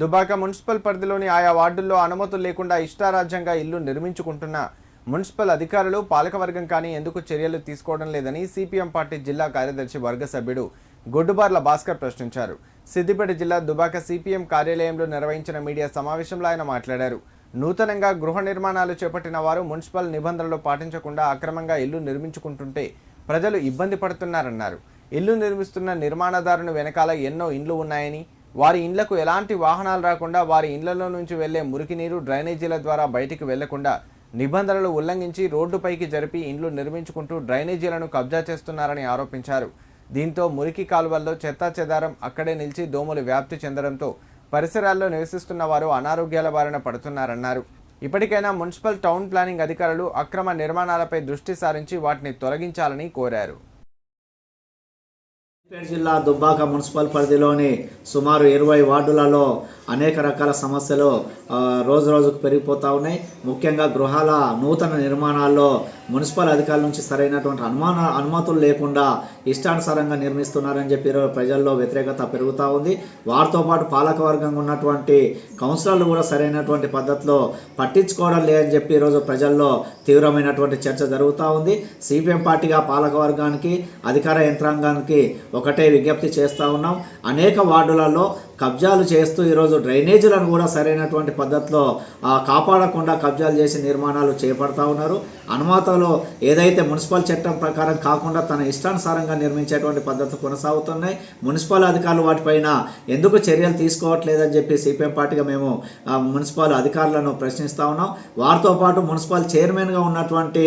Dubaka municipal పరిధిలోని ఆయా వార్డుల్లో అనుమతులు లేకుండా ఇష్టారాజ్యంగా ఇల్లు నిర్మించుకుంటున్న మున్సిపల్ అధికారులు పాలకవర్గం కానీ ఎందుకు చర్యలు తీసుకోవడం లేదని సిపిఎం పార్టీ జిల్లా కార్యదర్శి వర్గ సభ్యుడు గొడ్డుబార్ల భాస్కర్ ప్రశ్నించారు. సిద్దిపేట జిల్లా దుబాక సిపిఎం కార్యాలయంలో నిర్వహించిన మీడియా సమావేశంలో ఆయన మాట్లాడారు. నూతనంగా గృహ నిర్మాణాలు చేపట్టిన వారు మున్సిపల్ నిబంధనలు పాటించకుండా అక్రమంగా ఇల్లు నిర్మించుకుంటుంటే ప్రజలు ఇబ్బంది పడుతున్నారన్నారు. ఇల్లు నిర్మిస్తున్న నిర్మాణదారుని వెనకాల ఎన్నో ఇండ్లు ఉన్నాయని వారి ఇండ్లకు ఎలాంటి వాహనాలు రాకుండా వారి ఇండ్లలో నుంచి వెళ్ళే మురికి నీరు డ్రైనేజీల ద్వారా బయటికి వెళ్ళకుండా నిబంధనలు ఉల్లంఘించి రోడ్డుపైకి జరిపి ఇండ్లు నిర్మించుకుంటూ డ్రైనేజీలను కబ్జా చేస్తున్నారని ఆరోపించారు. దీంతో మురికి కాలువల్లో చెత్తా చెదారం అక్కడే నిలిచి దోమలు వ్యాప్తి చెందడంతో పరిసరాల్లో నివసిస్తున్న వారు అనారోగ్యాల బారిన పడుతున్నారన్నారు. ఇప్పటికైనా మున్సిపల్ టౌన్ ప్లానింగ్ అధికారులు అక్రమ నిర్మాణాలపై దృష్టి సారించి వాటిని తొలగించాలని కోరారు. సిద్దిపేట జిల్లా దుబ్బాక మున్సిపల్ పరిధిలోని సుమారు ఇరవై వార్డులలో అనేక రకాల సమస్యలు రోజు రోజుకు పెరిగిపోతూ ఉన్నాయి. ముఖ్యంగా గృహాల నూతన నిర్మాణాల్లో మున్సిపల్ అధికారుల నుంచి సరైనటువంటి అనుమాన అనుమతులు లేకుండా ఇష్టానుసారంగా నిర్మిస్తున్నారని చెప్పి ప్రజల్లో వ్యతిరేకత పెరుగుతూ ఉంది. వారితో పాటు పాలకవర్గంగా ఉన్నటువంటి కౌన్సిలర్లు కూడా సరైనటువంటి పద్ధతిలో పట్టించుకోవడం లేదని చెప్పి ఈరోజు ప్రజల్లో తీవ్రమైనటువంటి చర్చ జరుగుతూ ఉంది. సిపిఎం పార్టీగా పాలకవర్గానికి అధికార యంత్రాంగానికి ఒకటే విజ్ఞప్తి చేస్తూ ఉన్నాం. అనేక వార్డులలో కబ్జాలు చేస్తూ ఈరోజు డ్రైనేజీలను కూడా సరైనటువంటి పద్ధతిలో కాపాడకుండా కబ్జాలు చేసి నిర్మాణాలు చేపడతా ఉన్నారు. అనుమాతలో ఏదైతే మున్సిపల్ చట్టం ప్రకారం కాకుండా తన ఇష్టానుసారంగా నిర్మించేటువంటి పద్ధతులు కొనసాగుతున్నాయి. మున్సిపల్ అధికారులు వాటిపైన ఎందుకు చర్యలు తీసుకోవట్లేదని చెప్పి సిపిఎం పార్టీగా మేము మున్సిపల్ అధికారులను ప్రశ్నిస్తూ ఉన్నాం. వారితో పాటు మున్సిపల్ చైర్మన్గా ఉన్నటువంటి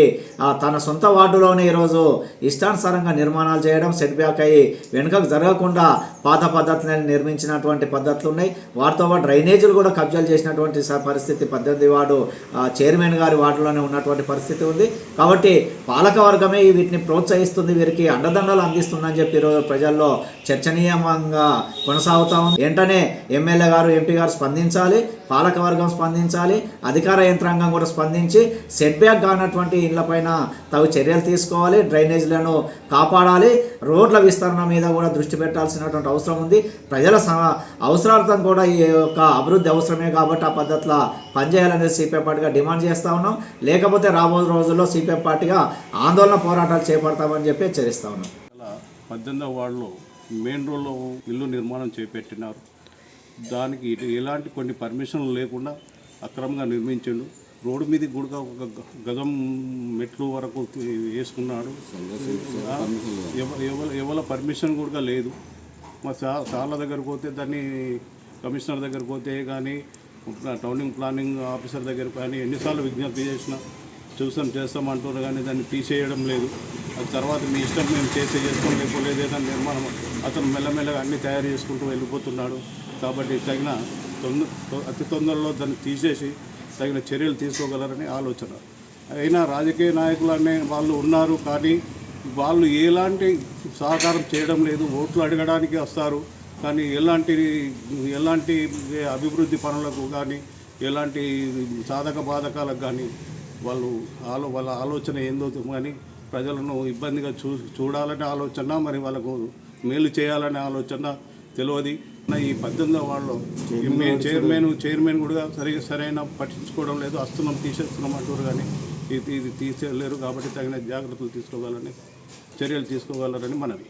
తన సొంత వార్డులోనే ఈరోజు ఇష్టానుసారంగా నిర్మాణాలు చేయడం సెట్ బ్యాక్ అయ్యి వెనుకకు జరగకుండా పాత పద్ధతులను నిర్మించినటువంటి పద్ధతులు ఉన్నాయి. వారితో పాటు డ్రైనేజీలు కూడా కబ్జాలు చేసినటువంటి పరిస్థితి పద్దెనిమిది వాడు చైర్మన్ గారి వార్డులోనే ఉన్నటువంటి పరిస్థితి ఉంది. కాబట్టి పాలక వర్గమే వీటిని ప్రోత్సహిస్తుంది. వీరికి అండదండలు అందిస్తుందని చెప్పి ఈరోజు ప్రజల్లో చర్చనీయంగా కొనసాగుతా ఉంది. వెంటనే ఎమ్మెల్యే గారు ఎంపీ గారు స్పందించాలి పాలకవర్గం స్పందించాలి అధికార యంత్రాంగం కూడా స్పందించి సెట్ బ్యాక్ కానటువంటి ఇళ్ళపైన తగు చర్యలు తీసుకోవాలి డ్రైనేజీలను కాపాడాలి రోడ్ల విస్తరణ మీద కూడా దృష్టి పెట్టాల్సినటువంటి అవసరం ఉంది. ప్రజల స- అవసరార్థం కూడా ఈ యొక్క అభివృద్ధి అవసరమే కాబట్టి ఆ పద్ధతిలో పనిచేయాలనేది సిపిఎం పార్టీగా డిమాండ్ చేస్తూ ఉన్నాం. లేకపోతే రాబోయే రోజుల్లో సిపిఎం పార్టీగా ఆందోళన పోరాటాలు చేపడతామని చెప్పి హెచ్చరిస్తా ఉన్నాం. అలా పద్దెనిమిదవ వార్డులో మెయిన్ రోడ్లో ఇల్లు నిర్మాణం చేపెట్టినారు. దానికి ఎలాంటి కొన్ని పర్మిషన్లు లేకుండా అక్రమంగా నిర్మించిండు. రోడ్డు మీద కూడా ఒక గజం మెట్లు వరకు వేసుకున్నాడు. ఎవల పర్మిషన్ కూడా లేదు. మా సా దగ్గరకు పోతే దాన్ని కమిషనర్ దగ్గరకు పోతే కానీ టౌనింగ్ ప్లానింగ్ ఆఫీసర్ దగ్గర కానీ ఎన్నిసార్లు విజ్ఞప్తి చేసినా చూసాం చేస్తాం అంటున్నారు కానీ దాన్ని తీసేయడం లేదు. అది తర్వాత మీ ఇష్టం మేము చేసే చేసుకోం లేకపోలేదు ఏదైనా నిర్మాణం. అతను మెల్లమెల్లగా అన్ని తయారు చేసుకుంటూ వెళ్ళిపోతున్నాడు. కాబట్టి తగిన తొందర అతి తొందరలో దాన్ని తీసేసి తగిన చర్యలు తీసుకోగలరని ఆలోచన. అయినా రాజకీయ నాయకులు అనే వాళ్ళు ఉన్నారు కానీ వాళ్ళు ఎలాంటి సహకారం చేయడం లేదు. ఓట్లు అడగడానికి వస్తారు. కానీ ఎలాంటి ఎలాంటి అభివృద్ధి పనులకు కానీ ఎలాంటి సాధక బాధకాలకు కానీ వాళ్ళు ఆలో వాళ్ళ ఆలోచన ఏందో కానీ ప్రజలను ఇబ్బందిగా చూ చూడాలనే ఆలోచన మరి వాళ్ళకు మేలు చేయాలనే ఆలోచన తెలియదు ఈ పద్దెనిమిదో వాళ్ళు మేము చైర్మన్ చైర్మన్ కూడా సరిగా సరైన పట్టించుకోవడం లేదు. వస్తున్నాం తీసేస్తున్నాం అంటారు కానీ ఇది ఇది తీసేయలేరు కాబట్టి తగిన జాగ్రత్తలు తీసుకోవాలని చర్యలు తీసుకోగలరని మనవి.